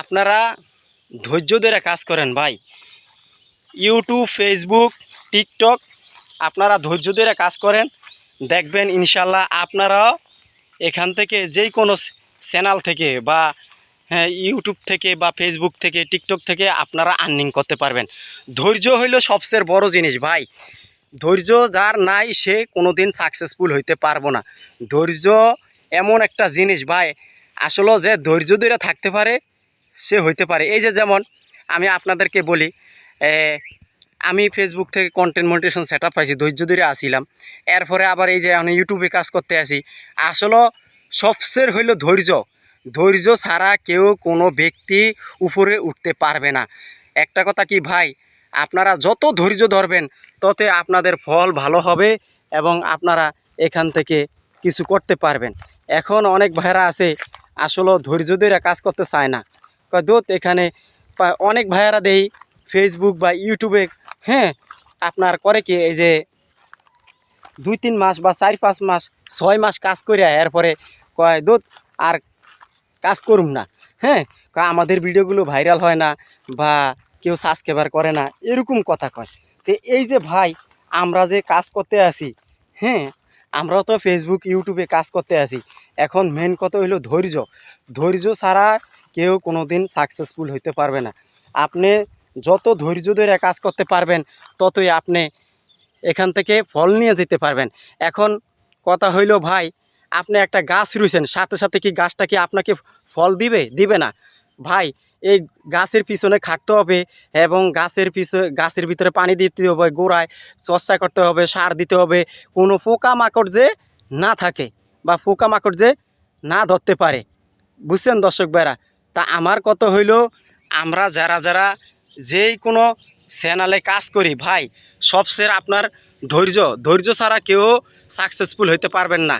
আপনারা ধৈর্য ধরে কাজ করেন ভাই। ইউটিউব ফেসবুক টিকটক আপনারা ধৈর্য ধরে কাজ করেন। দেখবেন ইনশাল্লাহ আপনারাও এখান থেকে যেই কোনো চ্যানেল থেকে বা হ্যাঁ ইউটিউব থেকে বা ফেসবুক থেকে টিকটক থেকে আপনারা আর্নিং করতে পারবেন। ধৈর্য হইল সবচেয়ে বড় জিনিস ভাই। ধৈর্য যার নাই সে কোনো দিন সাকসেসফুল হইতে পারব না। ধৈর্য এমন একটা জিনিস ভাই। আসলে যে ধৈর্য ধরে থাকতে পারে সে হইতে পারে। এই যে যেমন আমি আপনাদেরকে বলি আমি ফেসবুক থেকে কন্টেন্ট মনিটেশন সেট আপ পাইছি, ধৈর্য ধরে আসিলাম। এরপরে আবার এই যে আমি ইউটিউবে কাজ করতে আসি, আসলে সবচেয়ে হইল ধৈর্য। ধৈর্য ছাড়া কেউ কোনো ব্যক্তি উপরে উঠতে পারবে না। একটা কথা কি ভাই, আপনারা যত ধৈর্য ধরবেন, তত আপনাদের ফল ভালো হবে এবং আপনারা এখান থেকে কিছু করতে পারবেন। এখন অনেক ভাইরা আছে, আসলে ধৈর্য ধরে কাজ করতে চায় না। দোত এখানে অনেক ভাইয়ারা দেই ফেসবুক বা ইউটিউবে হ্যাঁ আপনার করে কি এই যে দুই তিন মাস বা চার পাঁচ মাস, ছয় মাস কাজ করে এরপরে কয়, দোত, আর কাজ করুম না। হ্যাঁ আমাদের ভিডিওগুলো ভাইরাল হয় না বা কেউ সাবস্ক্রাইবার করে না, এরকম কথা কয়। তো এই যে ভাই, আমরা যে কাজ করতে আসি হ্যাঁ আমরাও তো ফেসবুক ইউটিউবে কাজ করতে আসি। এখন মেন কথা হইল ধৈর্য। ধৈর্য ছাড়া কেউ কোনো দিন সাকসেসফুল হইতে পারবে না। আপনি যত ধৈর্য ধরে কাজ করতে পারবেন, ততই আপনি এখান থেকে ফল নিয়ে যেতে পারবেন। এখন কথা হইল, ভাই, আপনি একটা গাছ রুইছেন, সাথে সাথে কি গাছটা কি আপনাকে ফল দিবে? দিবে না। ভাই, এই গাছের পিছনে খাটতে হবে এবং গাছের পিছনে গাছের ভিতরে পানি দিতে হবে, গোড়ায় চর্চা করতে হবে, সার দিতে হবে। কোনো পোকামাকড় যে না থাকে বা পোকামাকড় যে না ধরতে পারে। বুঝছেন দর্শক ভাইরা? তা আমার কত হইল, আমরা যারা যারা যেই কোনো চ্যানেলে কাজ করি, ভাই সবসের আপনার ধৈর্য। ধৈর্য ছাড়া কেউ সাকসেসফুল হইতে পারবেন না।